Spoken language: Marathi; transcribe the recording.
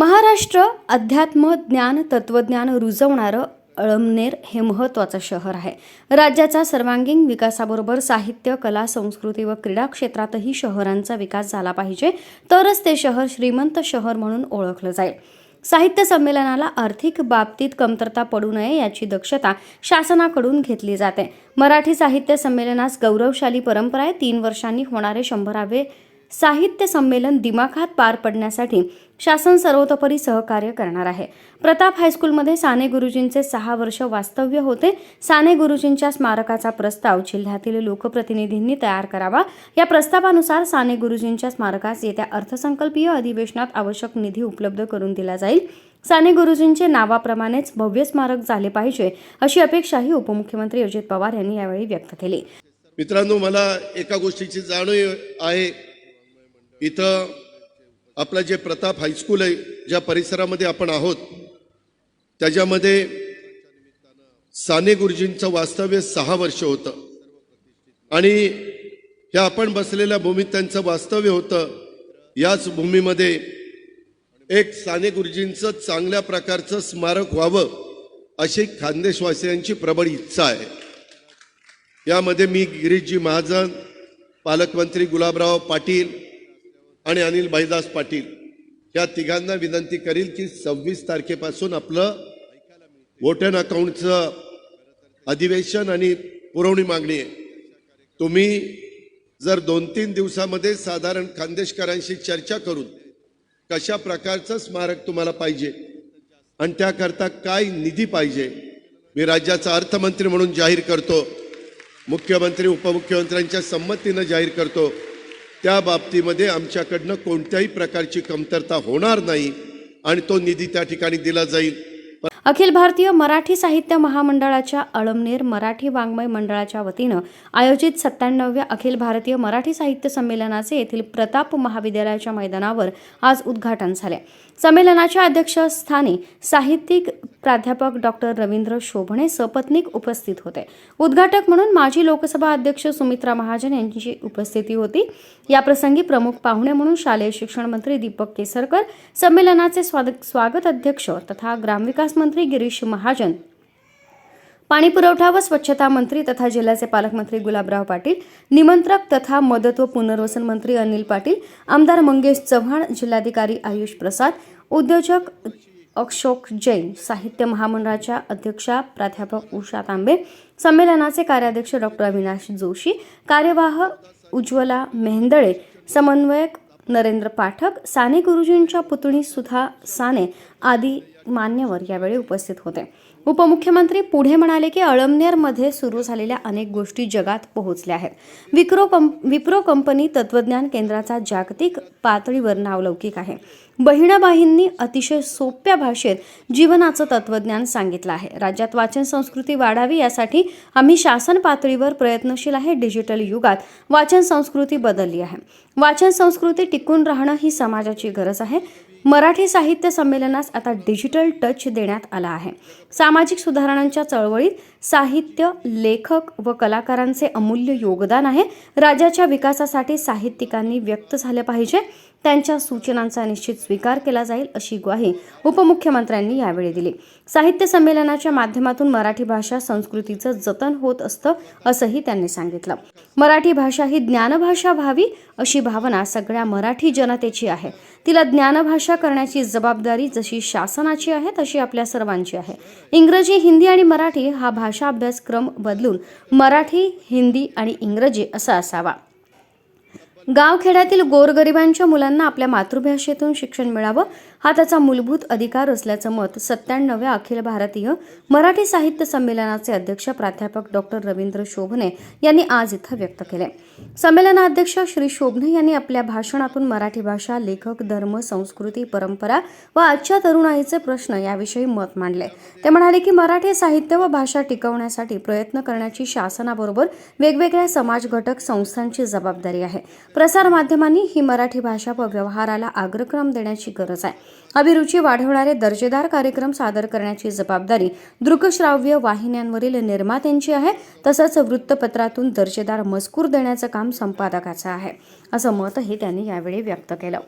महाराष्ट्र अध्यात्म ज्ञान तत्वज्ञान रुजवणारं अळमनेर हे महत्त्वाचं शहर आहे. राज्याचा सर्वांगीण विकासाबरोबर साहित्य कला संस्कृती व क्रीडा क्षेत्रातही शहरांचा विकास झाला पाहिजे तरच ते शहर श्रीमंत शहर म्हणून ओळखलं जाईल. साहित्य संमेलनाला आर्थिक बाबतीत कमतरता पडू नये याची दक्षता शासनाकडून घेतली जाते. मराठी साहित्य संमेलनास गौरवशाली परंपरा आहे. तीन वर्षांनी होणारे शंभरावे साहित्य संमेलन दिमाखात पार पडण्यासाठी शासन सर्वतोपरी सहकार्य करणार आहे. प्रताप हायस्कूलमध्ये साने गुरुजींचे सहा वर्ष वास्तव्य होते. साने गुरुजींच्या स्मारकाचा प्रस्ताव जिल्ह्यातील लोकप्रतिनिधींनी तयार करावा. या प्रस्तावानुसार साने गुरुजींच्या स्मारकास येत्या अर्थसंकल्पीय अधिवेशनात आवश्यक निधी उपलब्ध करून दिला जाईल. साने गुरुजींचे नावाप्रमाणेच भव्य स्मारक झाले पाहिजे अशी अपेक्षाही उपमुख्यमंत्री अजित पवार यांनी यावेळी व्यक्त केली. मित्रांनो मला एका गोष्टीची जाणीव आहे. इथं आपलं जे प्रताप हायस्कूल आहे ज्या परिसरामध्ये आपण आहोत त्याच्यामध्ये साने गुरुजींचं वास्तव्य सहा वर्ष होतं. आणि ह्या आपण बसलेल्या भूमीत त्यांचं वास्तव्य होतं याच भूमीमध्ये एक साने गुरुजींचं चांगल्या प्रकारचं स्मारक व्हावं अशी खानदेशवासियांची प्रबळ इच्छा आहे. यामध्ये मी गिरीशजी महाजन पालकमंत्री गुलाबराव पाटील आणि अनिल भाईदास पाटील या तिघांना विनंती करील की सव्वीस तारखेपासून आपलं वोट अँड अकाउंटचं अधिवेशन आणि पुरवणी मागणी आहे. तुम्ही जर दोन तीन दिवसामध्ये साधारण खानदेशकरांशी चर्चा करून कशा प्रकारचं स्मारक तुम्हाला पाहिजे आणि त्याकरता काय निधी पाहिजे मी राज्याचा अर्थमंत्री म्हणून जाहीर करतो मुख्यमंत्री उपमुख्यमंत्र्यांच्या संमतीनं जाहीर करतो. त्या बाबतीमध्ये आमच्याकडनं कोणत्याही प्रकारची कमतरता होणार नाही आणि तो निधी त्या ठिकाणी दिला जाईल. अखिल भारतीय मराठी साहित्य महामंडळाच्या अळमनेर मराठी वाङ्मय मंडळाच्या वतीनं आयोजित सत्त्याण्णव्या अखिल भारतीय मराठी साहित्य संमेलनाचे येथील प्रताप महाविद्यालयाच्या मैदानावर आज उद्घाटन झाले. संमेलनाच्या अध्यक्षस्थानी साहित्यिक प्राध्यापक डॉक्टर रवींद्र शोभणे सपत्नीक उपस्थित होते. उद्घाटक म्हणून माजी लोकसभा अध्यक्ष सुमित्रा महाजन यांची उपस्थिती होती. याप्रसंगी प्रमुख पाहुणे म्हणून शालेय शिक्षण मंत्री दीपक केसरकर संमेलनाचे स्वाद- स्वागत अध्यक्ष तथा ग्रामविकास मंत्री गिरीश महाजन पाणी पुरवठा व स्वच्छता मंत्री तथा जिल्ह्याचे पालकमंत्री गुलाबराव पाटील निमंत्रक तथा मदत व पुनर्वसन मंत्री अनिल पाटील आमदार मंगेश चव्हाण जिल्हाधिकारी आयुष प्रसाद उद्योजक अक्षोक जैन साहित्य महामंडळाच्या अध्यक्षा प्राध्यापक उषा तांबे संमेलनाचे कार्याध्यक्ष डॉक्टर अविनाश जोशी कार्यवाह उज्ज्वला मेहंदळे समन्वयक नरेंद्र पाठक साने गुरुजींच्या पुतणी सुधा साने आदी मान्यवर यावेळी उपस्थित होते. उपमुख्यमंत्री पुढे म्हणाले की अळमनेरमध्ये सुरू झालेल्या अनेक गोष्टी जगात पोहोचल्या आहेत. विक्रो कंप विप्रो कंपनी तत्वज्ञान केंद्राचा जागतिक पातळीवर नावलौकिक आहे. बहिणाबाईंनी अतिशय सोप्या भाषेत जीवनाचं तत्वज्ञान सांगितलं आहे. राज्यात वाचन संस्कृती वाढावी यासाठी आम्ही शासन पातळीवर प्रयत्नशील आहे. डिजिटल युगात वाचन संस्कृती बदलली आहे. वाचन संस्कृती टिकून राहणं ही समाजाची गरज आहे. मराठी साहित्य संमेलनास आता डिजिटल टच देण्यात आला आहे. सामाजिक सुधारणांच्या चळवळीत साहित्य लेखक व कलाकारांचे अमूल्य योगदान आहे. राज्याच्या विकासासाठी साहित्यिकांनी व्यक्त झाले पाहिजे. त्यांच्या सूचनांचा निश्चित स्वीकार केला जाईल अशी ग्वाही उपमुख्यमंत्र्यांनी यावेळी दिली. साहित्य संमेलनाच्या माध्यमातून मराठी भाषा संस्कृतीचं जतन होत असतं असंही त्यांनी सांगितलं. मराठी भाषा ही ज्ञानभाषा व्हावी अशी भावना सगळ्या मराठी जनतेची आहे. तिला ज्ञानभाषा करण्याची जबाबदारी जशी शासनाची आहे तशी आपल्या सर्वांची आहे. इंग्रजी हिंदी आणि मराठी हा भाषा अभ्यासक्रम बदलून मराठी हिंदी आणि इंग्रजी असा असावा. गावखेड्यातील गोरगरिबांच्या मुलांना आपल्या मातृभाषेतून शिक्षण मिळावं हा त्याचा मूलभूत अधिकार असल्याचं मत सत्त्याण्णव्या अखिल भारतीय मराठी साहित्य संमेलनाचे अध्यक्ष प्राध्यापक डॉक्टर रवींद्र शोभने यांनी आज इथं व्यक्त केले. संमेलनाध्यक्ष श्री शोभने यांनी आपल्या भाषणातून मराठी भाषा लेखक धर्म संस्कृती परंपरा व आजच्या तरुणाईचे प्रश्न याविषयी मत मांडले. ते म्हणाले की मराठी साहित्य व भाषा टिकवण्यासाठी प्रयत्न करण्याची शासनाबरोबर वेगवेगळ्या समाज घटक संस्थांची जबाबदारी आहे. प्रसारमाध्यमांनी ही मराठी भाषा व व्यवहाराला अग्रक्रम देण्याची गरज आहे. अभिरुची वाढवणारे दर्जेदार कार्यक्रम सादर करण्याची जबाबदारी दृकश्राव्य वाहिन्यांवरील निर्मात्यांची आहे. तसंच वृत्तपत्रातून दर्जेदार मजकूर देण्याचं काम संपादकाचं आहे. असं मतही त्यांनी यावेळी व्यक्त केलं.